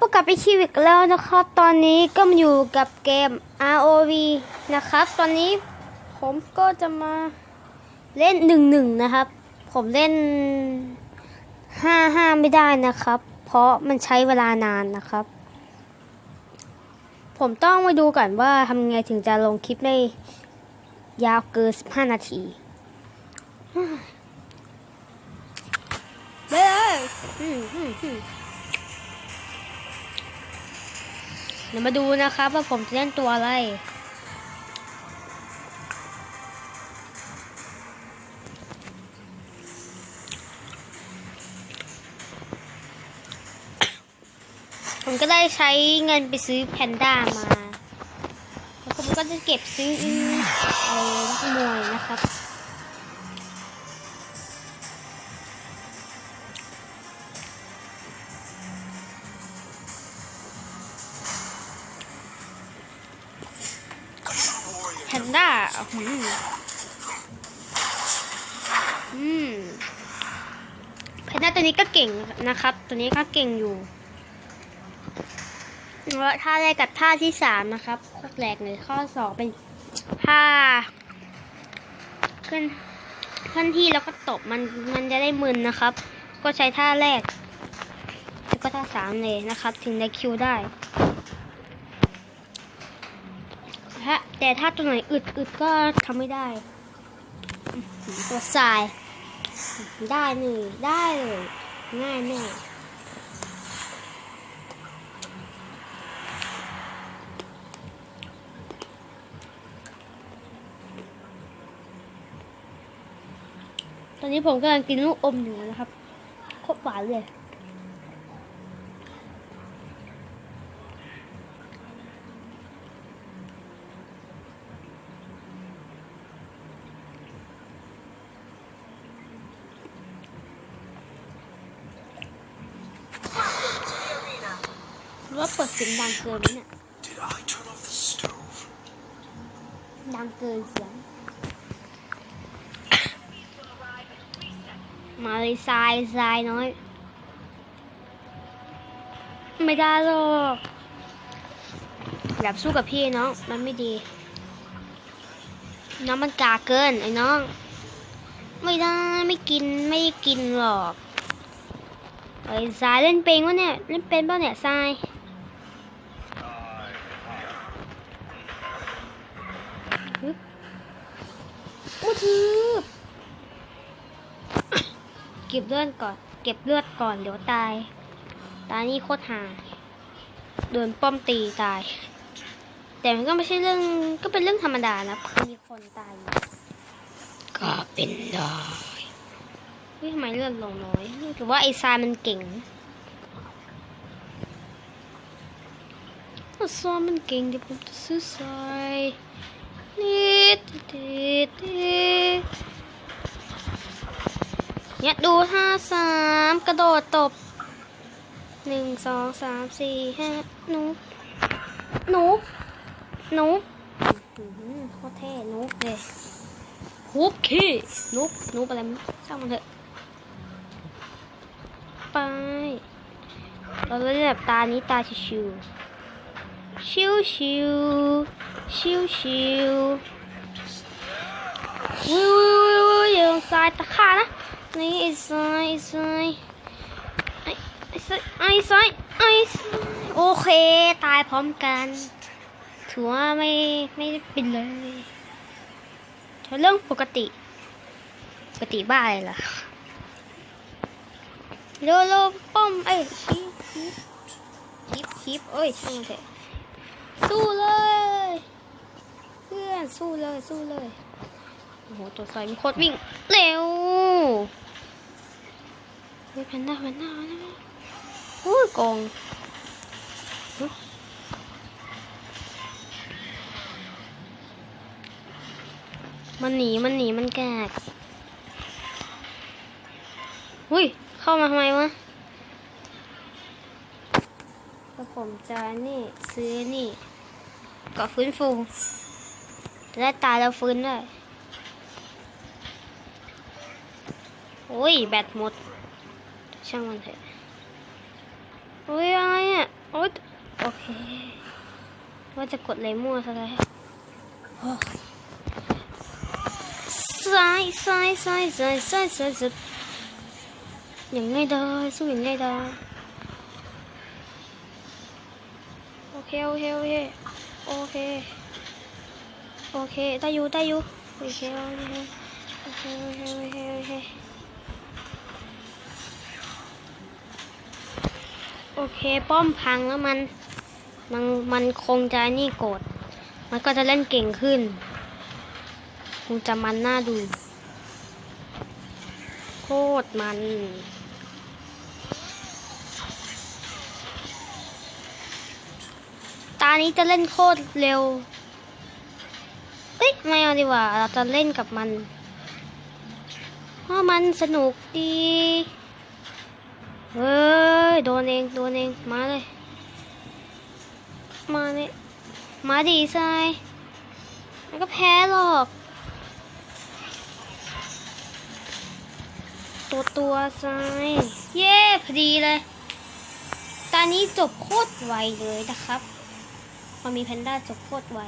สวัสดีครับพบกับไอคิวอีกแล้วนะครับ ตอนนี้ก็มาอยู่กับเกม ROV นะครับ ตอนนี้ผมก็จะมาเล่นหนึ่งหนึ่งนะครับ ผมเล่นห้าห้าไม่ได้นะครับ เพราะมันใช้เวลานานนะครับ ผมต้องมาดูก่อนว่าทำไงถึงจะลงคลิปได้ยาวเกิน15นาทีไปเลย เดี๋ยวมาดูนะครับว่าผมจะเล่นตัวอะไร ผมก็ได้ใช้เงินไปซื้อแพนด้ามา แล้วผมก็จะเก็บซื้ออะไรนักมวยนะครับ อืมอืมแพนด้าตัวนี้ก็เก่งนะครับ ตัวนี้ก็เก่งอยู่แล้วท่าแรกกับท่าที่สามนะครับข้อแรกเลยข้อสองเป็นท่าเคลื่อนเคลื่อนที่แล้วก็ตบมันมันจะได้มึนนะครับ ก็ใช้ท่าแรก แล้วก็ท่าสามเลยนะครับ ถึงได้คิวได้ ถ้า แต่ถ้าตัวไหนอึดอึดก็ทำไม่ได้ ตัวทราย ได้เลยได้เลยง่ายแน่ตอนนี้ผมกำลังกินลูกอมอยู่นะครับโคตรหวานเลย ว่าเปิดเสียงดังเกินไหมเนี่ย Did I turn off the stove? ดังเกินเสียง มาเลยทรายทรายน้อย ไม่ได้หรอกแบบสู้กับพี่น้อง มันไม่ดี น้องมันกาเกินไอ้น้อง ไม่ได้ไม่กินไม่กินหรอกไอ้ทรายเล่นเป็นวะเนี่ย เล่นเป็นเปล่าเนี่ยทราย อู้ทืบเก็บเลือดก่อน เก็บเลือดก่อนเดี๋ยวตาย ตายนี่โคตรหาโดนป้อมตีตาย แต่มันก็ไม่ใช่เรื่องก็เป็นเรื่องธรรมดานะคือมีคนตาย ก็เป็นได้เฮ้ยทำไมเลือดลงน้อยหรือว่าไอ้ซายมันเก่งไอ้ซายมันเก่งเดี๋ยวผมจะซื้อทราย เนี่ยดูห้าสามกระโดดตบหนึ่งสองสามสี่ห้าหนูหนูหนูโคตรเท่หนูเลยฮุบขี้หนุบหนุบอะไรมั้งช่างมันเถอะไปเราเล่นแบบตานี้ตาชิวๆ ชิวชิวชิวชิววิววิววิววิวอย่าลงซ้ายตะขานะนี่ไอ้ซ้ายไอ้ซ้ายไอ้ไอ้ซ้ายไอ้ซ้ายไอ้โอเคตายพร้อมกันถือว่าไม่ไม่ได้เป็นเลยเรื่องปกติ ปกติบ้าอะไรล่ะโลโลป้อมเอ้ยชิปชิปชิปชิปเอ้ยช่างเถอะ สู้เลย เพื่อนสู้เลยสู้เลย โอ้โห ตัวไฟมันโคตรวิ่ง เร็วเฮ้ยแพนด้าแพนด้าแพนด้าโอ้ยโกงมันหนี มันหนี มันแกกหุ้ย เข้ามาทำไมวะแล้วผมจะนี่ ซื้อนี่ กาะฟื้นฟูจะได้ตายแล้วฟื้นได้โอ้ย แบตหมด ช่างมันเถอะโอ้ยอะไรอะโอ๊ยโอเค ว่าจะกดเลยมั่วซะแล้วโอ้ยซ้ายซ้ายซ้ายซ้ายซ้ายซ้ายซ้ายอย่างง่ายดายสู้อย่างง่ายดายโอเคโอเคโอเค โอเค โอเคได้อยู่ได้อยู่โอเคโอเคโอเคโอเคโอเคโอเคโอเค ป้อมพังแล้วมันมันมันคงจะนี่โกรธมันก็จะเล่นเก่งขึ้น คงจะมันน่าดู โคตรมัน นี้จะเล่นโคตรเร็ว เอ้ยไม่เอาดีกว่า เราจะเล่นกับมัน เพราะมันสนุกดี เฮ้ย โดนเอง โดนเอง มาเลย มาเนี่ยมาดีทรายมันก็แพ้หรอก ตัวตัวทรายเย้ พอดีเลย ตอนนี้จบโคตรไวเลยนะครับ พอมีแพนด้าจบโคตรไว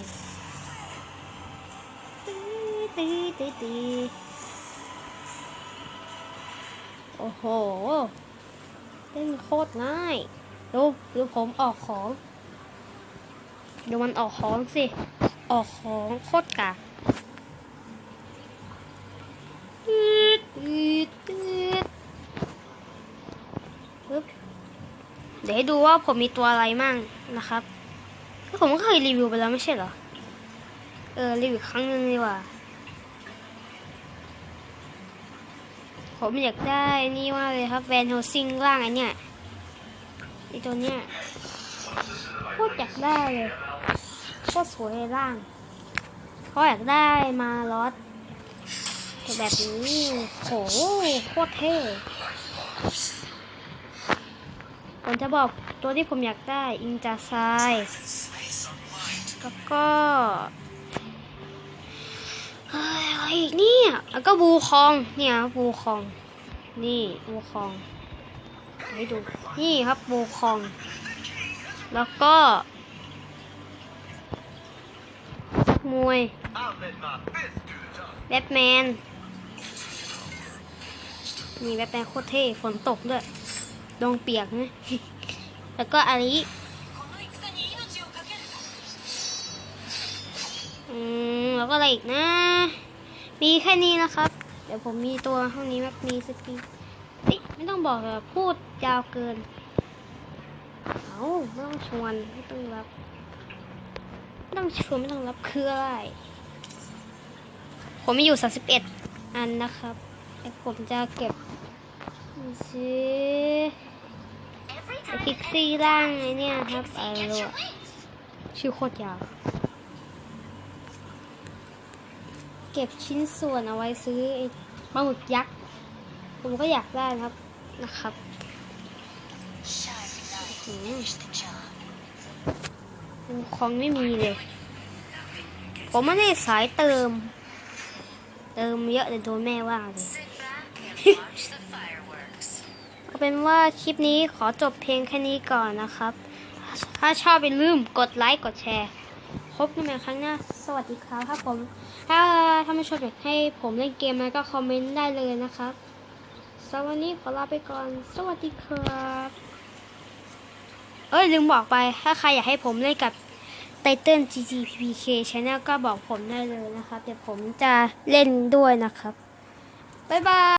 ตีตีตีตีโอ้โหเล่นโคตรง่าย ดูดูผมออกของดูมันออกของสิ ออกของโคตรกาตืดตืดตืดปึ๊บเดี๋ยวให้ดูว่าผมมีตัวอะไรมั่งนะครับ ผมก็เคยรีวิวไปแล้วไม่ใช่เหรอ เออรีวิวครั้งหนึงดีกว่า ผมอยากได้นี่มากเลยครับแวนโฮซิงล่างไอเนี่ยไอตัวเนี้ยโคตรอยากได้เลยโคตรสวยล่างเพราอยากได้มาลอสแบบนี้โหโคตรเท่ผมจะบอกตัวที่ผมอยากได้ อินจาไซ แล้วก็เฮ้ยอะไรอีกเนี่ย แล้วก็บูคอง เนี่ยบูคอง นี่บูคอง ให้ดู นี่ครับบูคอง แล้วก็ มวยแบทแมน นี่แบทแมนโคตรเท่ ฝนตกด้วย ดงเปียกนะ แล้วก็อาริ มแล้วก็อะไรอีกนะ มีแค่นี้นะครับ เดี๋ยวผมมีตัวห้องนี้แบบมีสกีไม่ต้องบอกเลยพูดยาวเกิน เอาไม่ต้องชวนไม่ต้องรับไม่ต้องชวนไม่ต้องรับคืออะไร ผมมีอยู่31อันนะครับแต่ผมจะเก็บดูสิไอพิกซี่ล่างไอเนี่ยครับอะไรวชื่อโคตรยาว เก็บชิ้นส่วนเอาไว้ซื้อไอ้ปลาหมึกยักษ์ ผมก็อยากได้นะครับนะครับอของไม่มีเลย ผมไม่ได้สายเติม เติมเยอะเลยโดนแม่ว่าเลยเอาเป็นว่าคลิปนี้ขอจบเพลงแค่นี้ก่อนนะครับ ถ้าชอบอย่าลืมกดไลค์กดแชร์ พบกันใหม่ครั้งหน้า สวัสดีครับถ้าผม ถ้าท่านผู้ชมอยากให้ผมเล่นเกมอะไรก็คอมเมนต์ได้เลยนะครับสวันนี้ขอลาไปก่อน สวัสดีครับ เอ้ยลืมบอกไป ถ้าใครอยากให้ผมเล่นกับไตเติ้ล GGPK Channel ก็บอกผมได้เลยนะครับ เดี๋ยวผมจะเล่นด้วยนะครับ บ๊ายบาย